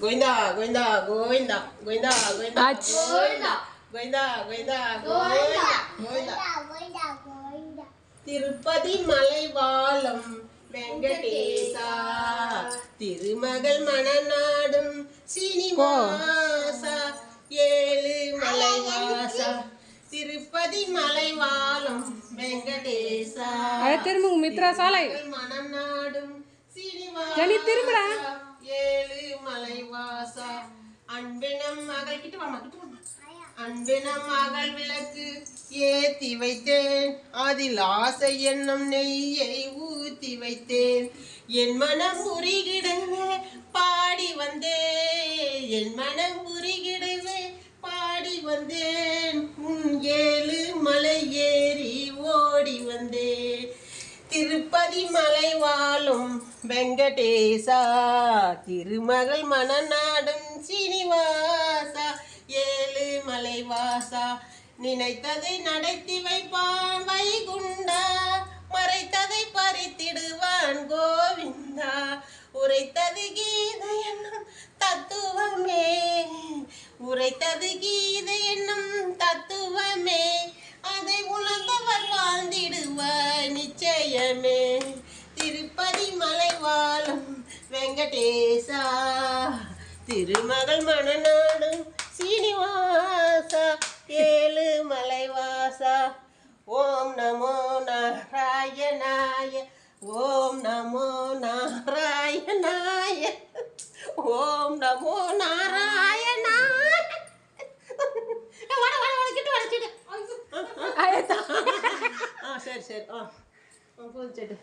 கோவிந்தா கோவிந்தா கோவிந்தா கோவிந்தா கோவிந்தா கோவிந்தா கோவிந்தா கோவிந்தா கோவிந்தா கோவிந்தா கோவிந்தா திருப்பதி மலை வாழும் வெங்கடேசா திருமகள் மணநாடும் சீனிவாசா ஏழு மலைவாசா திருப்பதி மலை வாழும் வெங்கடேசா திரும்ப மித்ரா சாலை. மணநாடும் சீனிவாசா திரும்புறேன் ஆசா அன்பினம் மகள் கிட்ட வாமா கிட்ட வாமா. அன்பினம் மகள் விளக்கு ஏத்தி வைத்தேன். அதில் ஆசை என்னும் நெய்யை ஊத்தி வைத்தேன். என் மனம் உருகிடவே பாடி வந்தே. என் மனம் உருகிடவே பாடி வந்தே. திருப்பதி வாழும் வெங்கடேசா. திருமகள் மணநாடும் சீனிவாசா. ஏழு மலை வாசா நினைத்ததை நடத்தி வைப்பான் வைகுண்டா. மறைத்ததை பறித்திடுவான் கோவிந்தா. உரைத்தது கீதை என்னும் தத்துவமே. உரைத்தது கீ வெங்கடேசா திருமகள் மணநாடும் சீனிவாசா ஏழு மலைவாசா. ஓம் நமோ நாராயணாய ஓம் நமோ நாராயணாய ஓம் நமோ ஆ சரி சரி. ஆ சரி